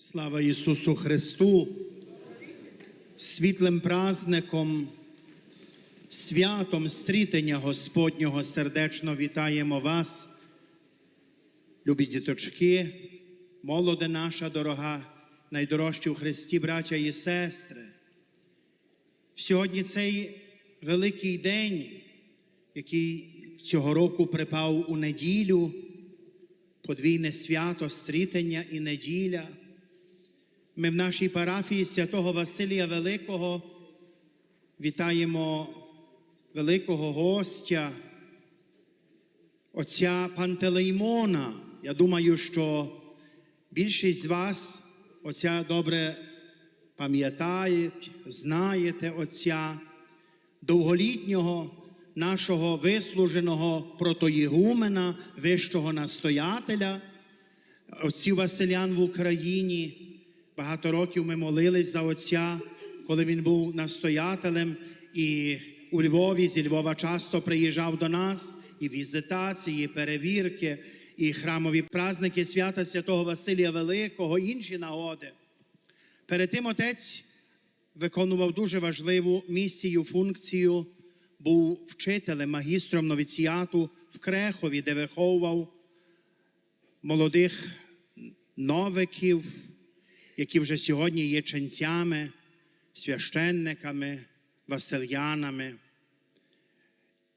Слава Ісусу Христу! Світлим праздником, святом стрітення Господнього сердечно вітаємо вас, любі діточки, молоде наша дорога, найдорожчі в Христі, браття і сестри. Сьогодні цей великий день, який цього року припав у неділю, подвійне свято стрітення і неділя. Ми в нашій парафії святого Василія Великого вітаємо великого гостя, отця Пантелеймона. Я думаю, що більшість з вас отця добре пам'ятають, знаєте отця довголітнього нашого вислуженого протоєгумена, вищого настоятеля, отців Василян в Україні. Багато років ми молились за отця, коли він був настоятелем, і у Львові зі Львова часто приїжджав до нас і візитації, і перевірки, і храмові праздники свята святого Василія Великого, інші нагоди. Перед тим отець виконував дуже важливу місію, функцію, був вчителем, магістром новіціату в Крехові, де виховував молодих новиків, які вже сьогодні є ченцями, священниками, васильянами.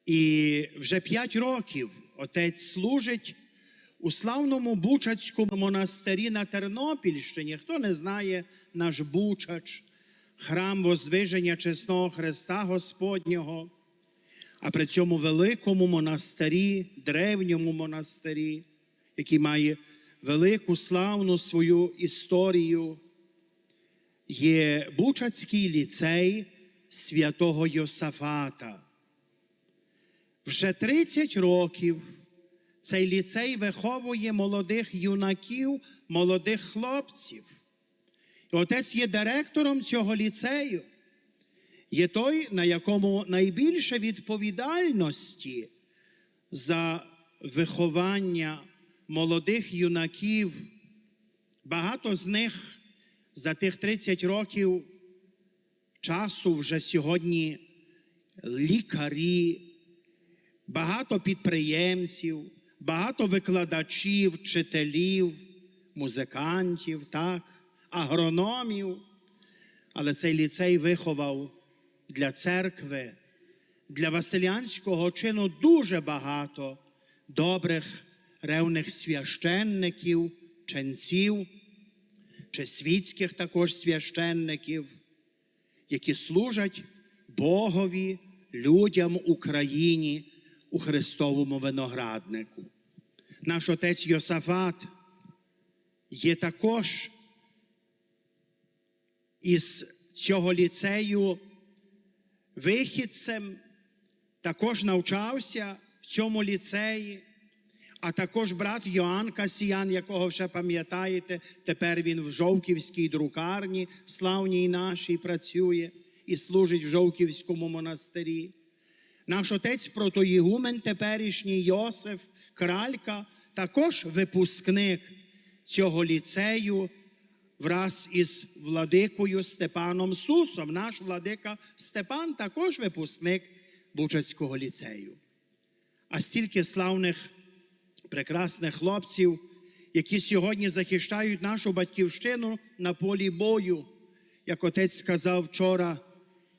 І вже п'ять років отець служить у славному Бучацькому монастирі на Тернопільщині. Хто не знає наш Бучач, храм Воздвиження Чесного Христа Господнього, а при цьому великому монастирі, древньому монастирі, який має велику славну свою історію, є Бучацький ліцей святого Йосафата. Вже 30 років цей ліцей виховує молодих юнаків, молодих хлопців. І отець є директором цього ліцею, є той, на якому найбільше відповідальності за виховання молодих юнаків. Багато з них за тих 30 років часу вже сьогодні лікарі, багато підприємців, багато викладачів, вчителів, музикантів, так, агрономів. Але цей ліцей виховав для церкви, для Василянського чину дуже багато добрих ревних священників, ченців, чи світських також священників, які служать Богові, людям Україні у Христовому винограднику. Наш отець Йосафат є також із цього ліцею вихідцем, також навчався в цьому ліцеї, а також брат Йоанн Касіян, якого вже пам'ятаєте, тепер він в Жовківській друкарні, славній нашій працює і служить в Жовківському монастирі. Наш отець протоїгумен теперішній Йосиф Кралька, також випускник цього ліцею враз із владикою Степаном Сусом. Наш владика Степан також випускник Бучацького ліцею. А стільки славних, прекрасних хлопців, які сьогодні захищають нашу батьківщину на полі бою. Як отець сказав вчора,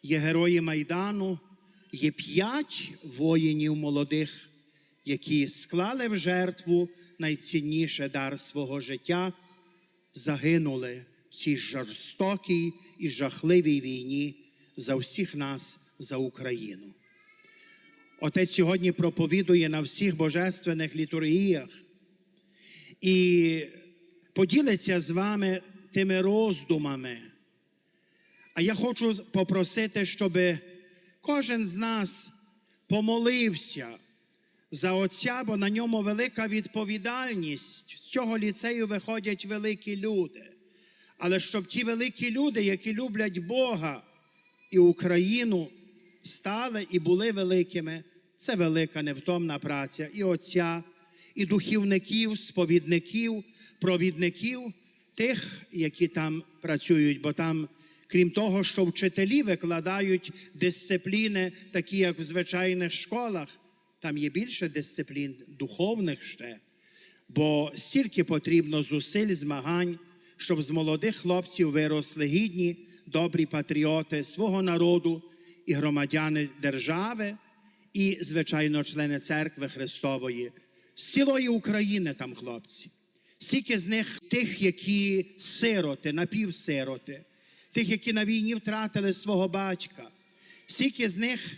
є герої Майдану, є п'ять воїнів молодих, які склали в жертву найцінніше дар свого життя, загинули в цій жорстокій і жахливій війні за всіх нас, за Україну. Отець сьогодні проповідує на всіх божественних літургіях і поділиться з вами тими роздумами. А я хочу попросити, щоб кожен з нас помолився за Отця, бо на ньому велика відповідальність. З цього ліцею виходять великі люди. Але щоб ті великі люди, які люблять Бога і Україну, стали і були великими, це велика невтомна праця і Отця, і духівників, сповідників, провідників тих, які там працюють, бо там, крім того, що вчителі викладають дисципліни, такі як в звичайних школах, там є більше дисциплін духовних ще. Бо стільки потрібно зусиль, змагань, щоб з молодих хлопців виросли гідні, добрі патріоти свого народу і громадяни держави, і, звичайно, члени церкви Христової, з цілої України там хлопці. Скільки з них тих, які сироти, напівсироти, тих, які на війні втратили свого батька, скільки з них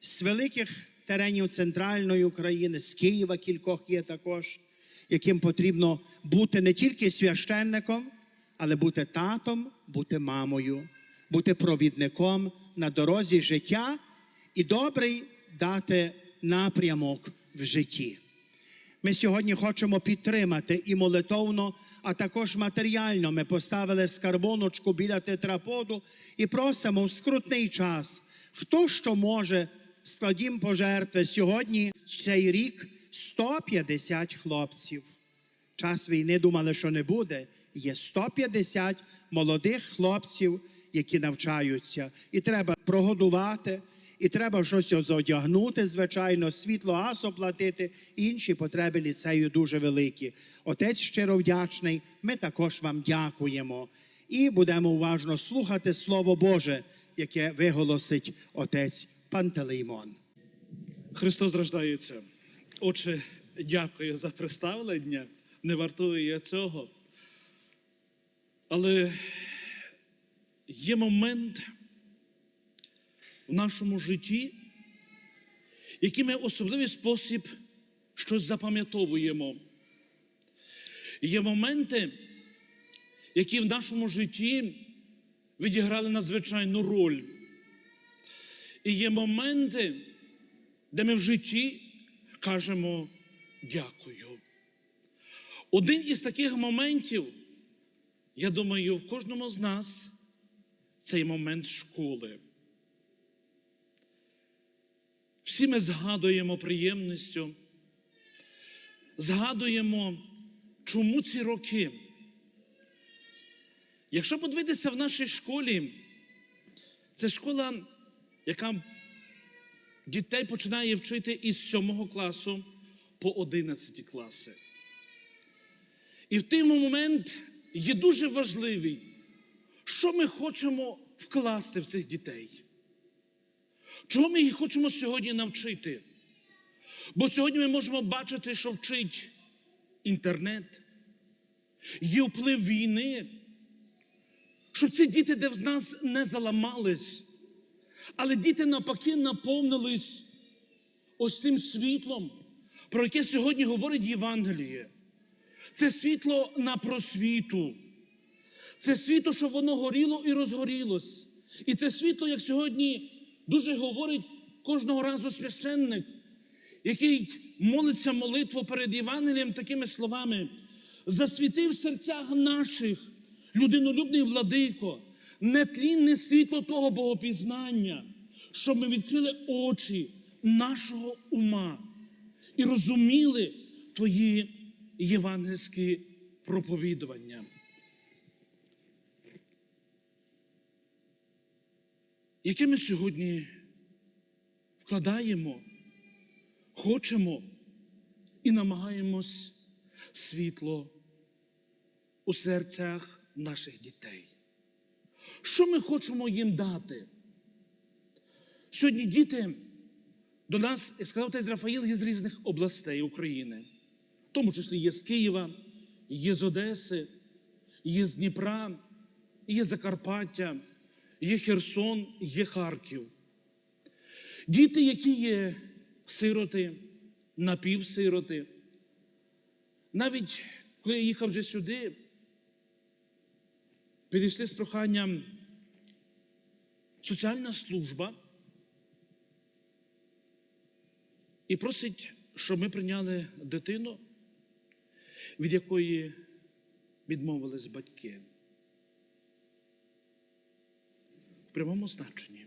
з великих теренів центральної України, з Києва кількох є також, яким потрібно бути не тільки священником, але бути татом, бути мамою, бути провідником на дорозі життя і добрий дати напрямок в житті. Ми сьогодні хочемо підтримати і молитовно, а також матеріально. Ми поставили скарбоночку біля тетраподу і просимо в скрутний час, хто що може, складім пожертви. Сьогодні цей рік 150 хлопців. Час війни думали, що не буде. Є 150 молодих хлопців, які навчаються. І треба прогодувати, і треба щось одягнути, звичайно, світло газ оплатити. Інші потреби ліцею дуже великі. Отець щиро вдячний. Ми також вам дякуємо і будемо уважно слухати Слово Боже, яке виголосить отець Пантелеймон. Христос рождається. Отче, дякую за представлення. Не вартую я цього. Але є момент в нашому житті, який ми особливий спосіб щось запам'ятовуємо. Є моменти, які в нашому житті відіграли надзвичайну роль. І є моменти, де ми в житті кажемо дякую. Один із таких моментів, я думаю, в кожному з нас цей момент школи. Всі ми згадуємо приємністю, згадуємо, чому ці роки. Якщо подивитися в нашій школі, це школа, яка дітей починає вчити із 7 класу по 11 класи. І в той момент є дуже важливий, що ми хочемо вкласти в цих дітей. Чого ми їх хочемо сьогодні навчити? Бо сьогодні ми можемо бачити, що вчить інтернет, є вплив війни, щоб ці діти, де в нас не заламались, але діти навпаки наповнились ось тим світлом, про яке сьогодні говорить Євангеліє. Це світло на просвіту. Це світло, щоб воно горіло і розгорілось. І це світло, як сьогодні дуже говорить кожного разу священник, який молиться молитву перед Євангелієм такими словами: засвіти в серцях наших, людинолюбний владико, нетлінне світло того богопізнання, щоб ми відкрили очі нашого ума і розуміли твої євангельські проповідування. Яке ми сьогодні вкладаємо, хочемо і намагаємось світло у серцях наших дітей. Що ми хочемо їм дати? Сьогодні діти до нас, як сказав отець Рафаїл, є з різних областей України, в тому числі є з Києва, є з Одеси, є з Дніпра, є з Закарпаття, є Херсон, є Харків. Діти, які є сироти, напівсироти. Навіть коли я їхав вже сюди, підійшли з проханням соціальна служба і просить, щоб ми прийняли дитину, від якої відмовились батьки. В прямому значенні.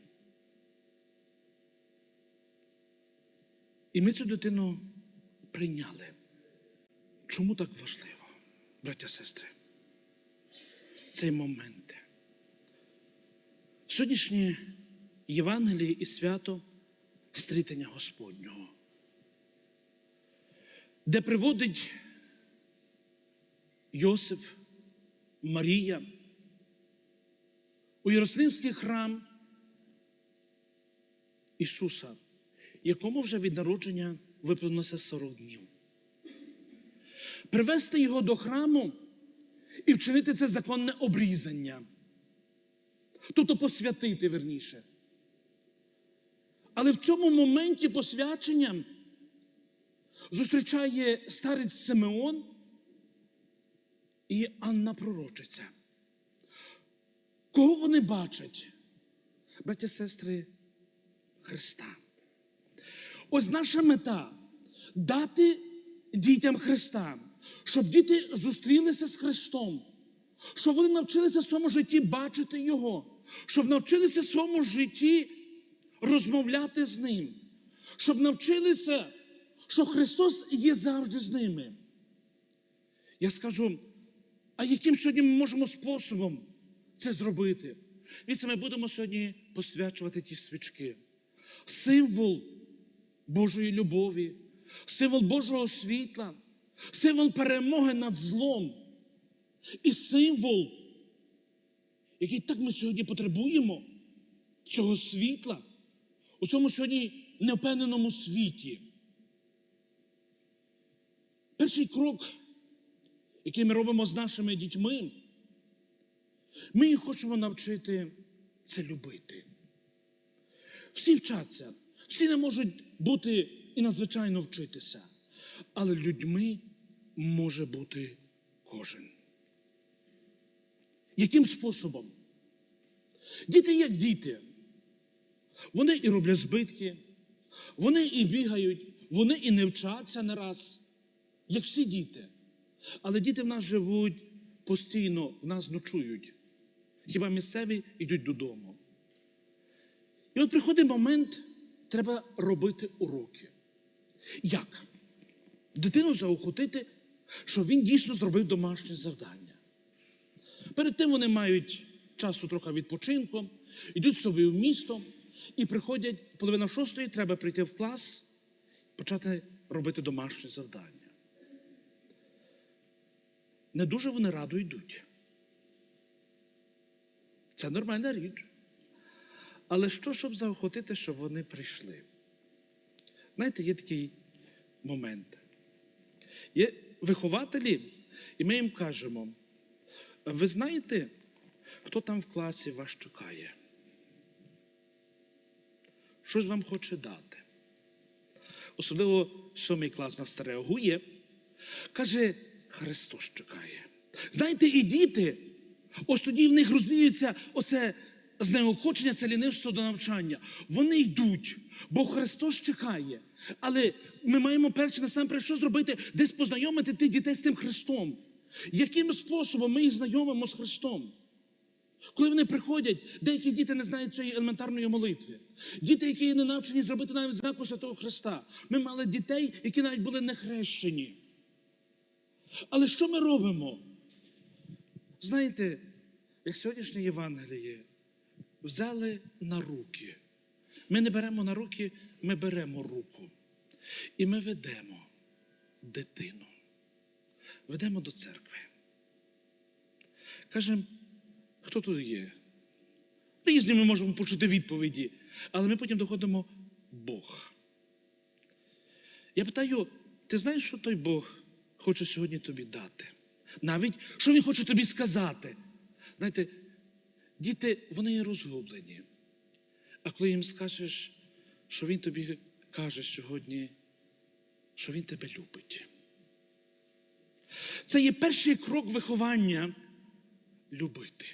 І ми цю дитину прийняли. Чому так важливо, браття сестри? цей момент. Сьогоднішнє Євангеліє і свято стрітення Господнього, де приводить Йосиф, Марія у Єрусалимський храм Ісуса, якому вже від народження виповнилося 40 днів. Привести його до храму і вчинити це законне обрізання. Тобто посвятити верніше. Але в цьому моменті посвячення зустрічає старець Симеон і Анна Пророчиця. Кого вони бачать? Браття і сестри Христа. Ось наша мета дати дітям Христа, щоб діти зустрілися з Христом, щоб вони навчилися в своєму житті бачити Його, щоб навчилися в своєму житті розмовляти з Ним, щоб навчилися, що Христос є завжди з ними. Я скажу, а яким сьогодні ми можемо способом це зробити? Віце ми будемо сьогодні посвячувати ті свічки. Символ Божої любові, символ Божого світла, символ перемоги над злом. І символ, який так ми сьогодні потребуємо, цього світла у цьому сьогодні невпевненому світі. Перший крок, який ми робимо з нашими дітьми, ми їх хочемо навчити це любити. Всі вчаться, всі не можуть бути і надзвичайно вчитися, але людьми може бути кожен. Яким способом? Діти як діти. Вони і роблять збитки, вони і бігають, вони і не вчаться не раз, як всі діти. Але діти в нас живуть постійно, в нас ночують. Хіба місцеві йдуть додому. І от приходить момент, треба робити уроки. Як? Дитину заохотити, щоб він дійсно зробив домашнє завдання. Перед тим вони мають часу трохи відпочинку, йдуть собі в місто і приходять половина шостої, треба прийти в клас, почати робити домашнє завдання. Не дуже вони радо йдуть. Це нормальна річ. Але що, щоб заохотити, щоб вони прийшли? Знаєте, є такий момент. Є вихователі, і ми їм кажемо: ви знаєте, хто там в класі вас чекає? Щось вам хоче дати. Особливо сьомий клас нас реагує. Каже, Христос чекає. Знаєте, і діти, ось тоді в них розвіюється оце знеохочення, це лінивство до навчання. Вони йдуть, бо Христос чекає. Але ми маємо перше насамперед, що зробити, десь познайомити тих дітей з тим Христом. Яким способом ми їх знайомимо з Христом? Коли вони приходять, деякі діти не знають цієї елементарної молитви. Діти, які не навчені зробити навіть знаку Святого Христа. Ми мали дітей, які навіть були не хрещені. Але що ми робимо? Знаєте, як сьогоднішнє Євангеліє взяли на руки. Ми не беремо на руки, ми беремо руку. І ми ведемо дитину. Ведемо до церкви. Кажемо, хто тут є? Різні ми можемо почути відповіді, але ми потім доходимо Бог. Я питаю, ти знаєш, що той Бог хоче сьогодні тобі дати? Навіть що Він хоче тобі сказати. Знаєте, діти, вони розгублені. А коли їм скажеш, що Він тобі каже сьогодні, що Він тебе любить. Це є перший крок виховання любити.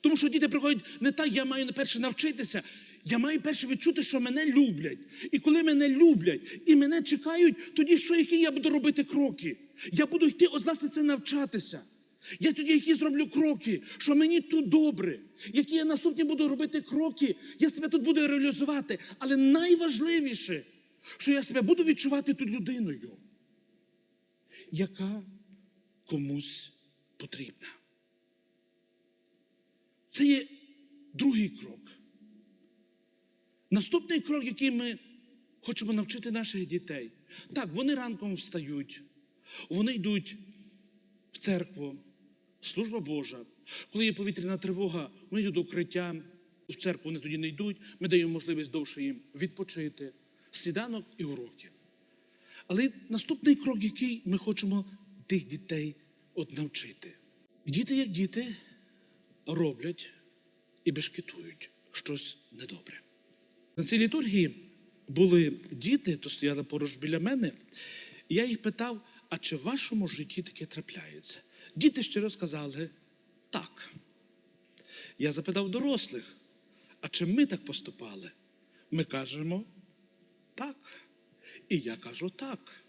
Тому що діти приходять не так, я маю перше навчитися. Я маю перше відчути, що мене люблять. І коли мене люблять і мене чекають, тоді що, які я буду робити кроки? Я буду йти, ось власне, це навчатися. Я тоді які зроблю кроки, що мені тут добре, які я наступні буду робити кроки, я себе тут буду реалізувати. Але найважливіше, що я себе буду відчувати тут людиною, яка комусь потрібна. Це є другий крок. Наступний крок, який ми хочемо навчити наших дітей. Так, вони ранком встають, вони йдуть в церкву, служба Божа. Коли є повітряна тривога, вони йдуть до укриття, в церкву вони тоді не йдуть, ми даємо можливість довше їм відпочити, сніданок і уроки. Але наступний крок, який ми хочемо тих дітей от навчити. Діти, як діти, роблять і бешкетують щось недобре. На цій літургії були діти, то стояли поруч біля мене, і я їх питав: а чи в вашому житті таке трапляється? Діти щиро сказали так. Я запитав дорослих, а чи ми так поступали? Ми кажемо так. І я кажу так.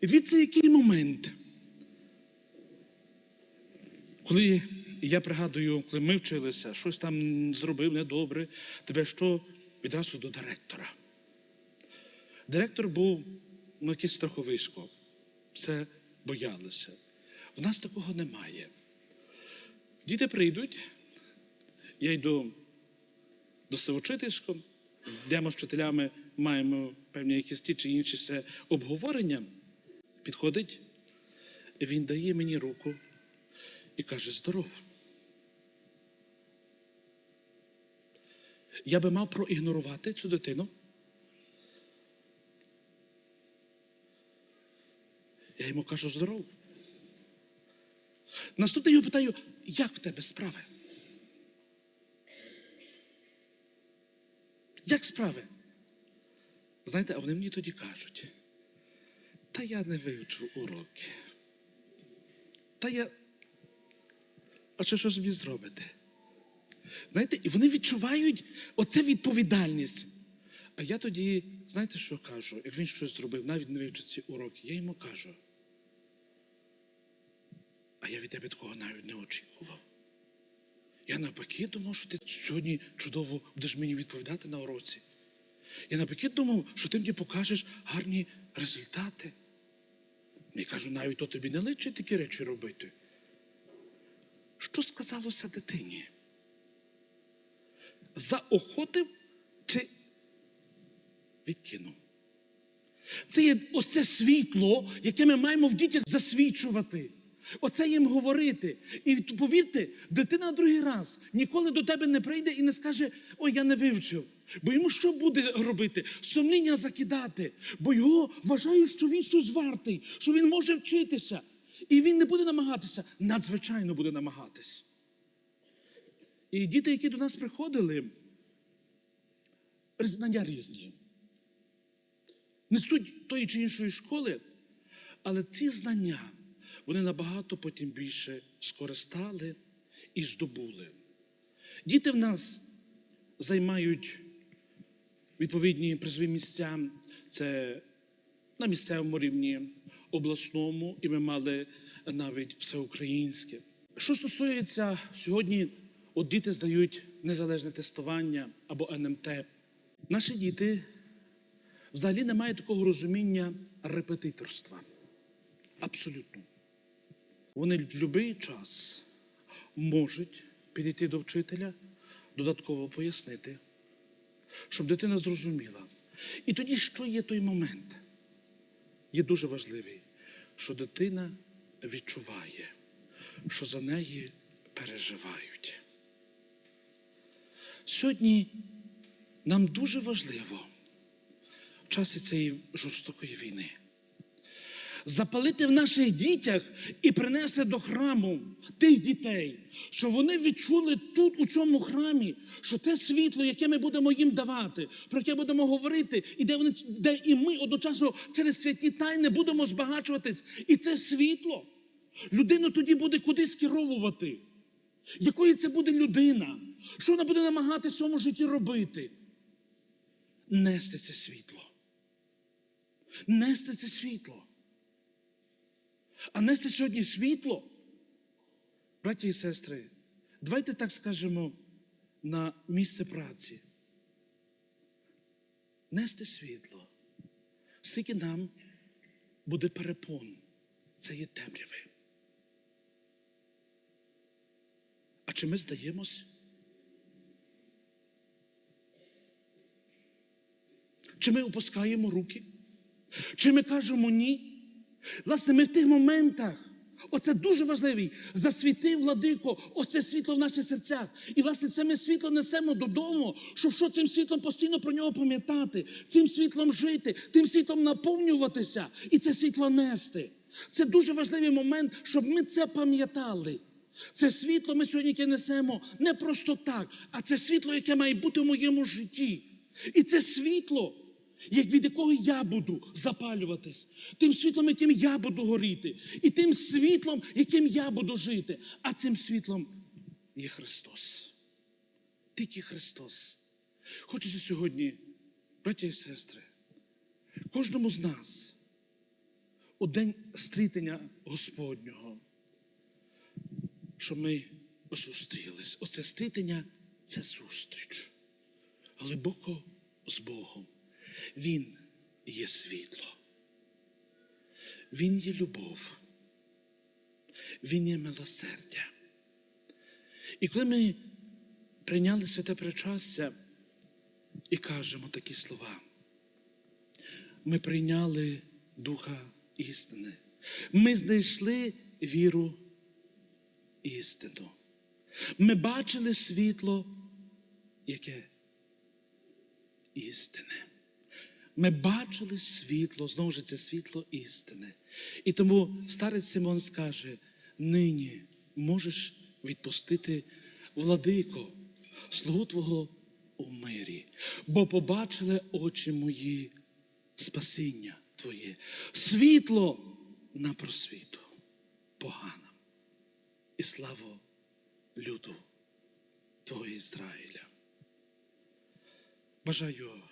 І дивіться, який момент. Коли я пригадую, коли ми вчилися, щось там зробив недобре, тебе що відразу до директора. Директор був ну, якийсь страховисько. Все боялися. В нас такого немає. Діти прийдуть, я йду до Савочительського, йдемо з вчителями, маємо певні якісь ті чи інші все обговорення. Підходить, він дає мені руку і каже: здоров. Я би мав проігнорувати цю дитину. Я йому кажу здоров. Наступне його питаю, як в тебе справи? Як справи? Знаєте, а вони мені тоді кажуть, та я не вивчу уроки. Та я. А що, що ж мені зробите? Знаєте, і вони відчувають оце відповідальність. А я тоді, знаєте, що кажу? Як він щось зробив, навіть не вивчив ці уроки, я йому кажу. А я від тебе такого навіть не очікував. Я навпаки думав, що ти сьогодні чудово будеш мені відповідати на уроці. Я навпаки думав, що ти мені покажеш гарні результати. Я кажу, навіть то тобі не личить такі речі робити. Що сказалося дитині? Заохотив чи відкинув? Це є оце світло, яке ми маємо в дітях засвічувати. Оце їм говорити. І повірте, дитина другий раз ніколи до тебе не прийде і не скаже: ой, я не вивчив. Бо йому що буде робити? Сумління закидати, бо його вважають, що він щось вартий, що він може вчитися. І він не буде намагатися, надзвичайно буде намагатись. І діти, які до нас приходили, знання різні. Несуть тої чи іншої школи, але ці знання вони набагато потім більше скористали і здобули. Діти в нас займають відповідні призові місця. Це на місцевому рівні, обласному, і ми мали навіть всеукраїнське. Що стосується сьогодні, от діти здають незалежне тестування або НМТ. Наші діти взагалі не мають такого розуміння репетиторства. Абсолютно. Вони в будь-який час можуть підійти до вчителя, додатково пояснити, щоб дитина зрозуміла. І тоді, що є той момент? Є дуже важливий, що дитина відчуває, що за неї переживають. Сьогодні нам дуже важливо в часі цієї жорстокої війни запалити в наших дітях і принести до храму тих дітей, щоб вони відчули тут, у цьому храмі, що те світло, яке ми будемо їм давати, про яке будемо говорити, і де вони де і ми одночасно через святі тайни будемо збагачуватись. І це світло людину тоді буде кудись керовувати. Якою це буде людина? Що вона буде намагатися в своєму житті робити? Нести це світло. Нести це світло. А нести сьогодні світло, браті і сестри, давайте так скажемо на місце праці. Нести світло. Скільки нам буде перепон, це є темряви. А чи ми здаємось? Чи ми опускаємо руки? Чи ми кажемо ні? Власне, ми в тих моментах, оце дуже важливий, засвітив владико, оце світло в наших серцях. І, власне, це ми світло несемо додому, щоб що цим світлом постійно про нього пам'ятати, цим світлом жити, тим світлом наповнюватися і це світло нести. Це дуже важливий момент, щоб ми це пам'ятали. Це світло ми сьогодні яке несемо не просто так, а це світло, яке має бути в моєму житті. І це світло, як від якого я буду запалюватись, тим світлом, яким я буду горіти, і тим світлом, яким я буду жити. А цим світлом є Христос. Тільки Христос. Хочеться сьогодні, браті і сестри, кожному з нас у день стрітення Господнього, що ми зустрілись. Оце стрітення це зустріч. Глибоко з Богом. Він є світло. Він є любов. Він є милосердя. І коли ми прийняли святе причастя і кажемо такі слова, ми прийняли Духа істини. Ми знайшли віру істину. Ми бачили світло, яке істини. Ми бачили світло, знову ж це світло істини. І тому старець Симон скаже: нині можеш відпустити владико, слугу Твого у мирі, бо побачили очі мої спасіння Твоє, світло на просвіту, погано і славу люду Твого Ізраїля. Бажаю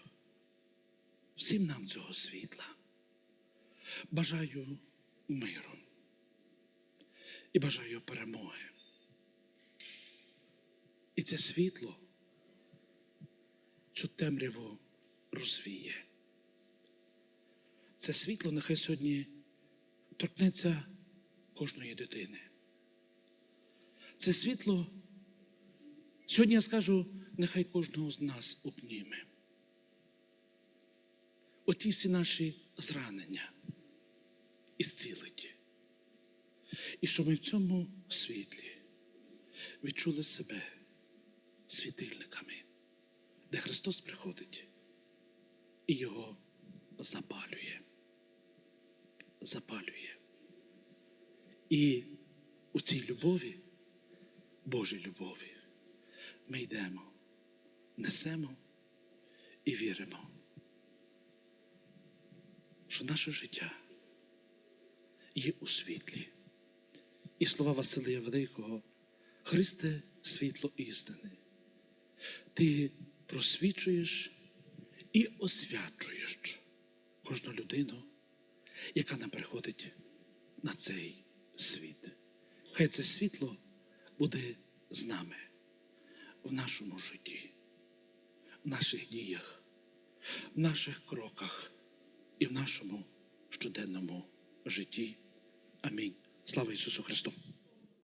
всім нам цього світла. Бажаю миру і бажаю перемоги. І це світло цю темряву розвіє. Це світло нехай сьогодні торкнеться кожної дитини. Це світло, сьогодні я скажу, нехай кожного з нас обніме. Оті всі наші зранення і зцілить. І щоб ми в цьому світлі відчули себе світильниками, де Христос приходить і його запалює. Запалює. І у цій любові, Божій любові, ми йдемо, несемо і віримо, що наше життя є у світлі. І слова Василія Великого, Христе, світло істини. Ти просвічуєш і освячуєш кожну людину, яка нам приходить на цей світ. Хай це світло буде з нами в нашому житті, в наших діях, в наших кроках і в нашому щоденному житті. Амінь. Слава Ісусу Христу!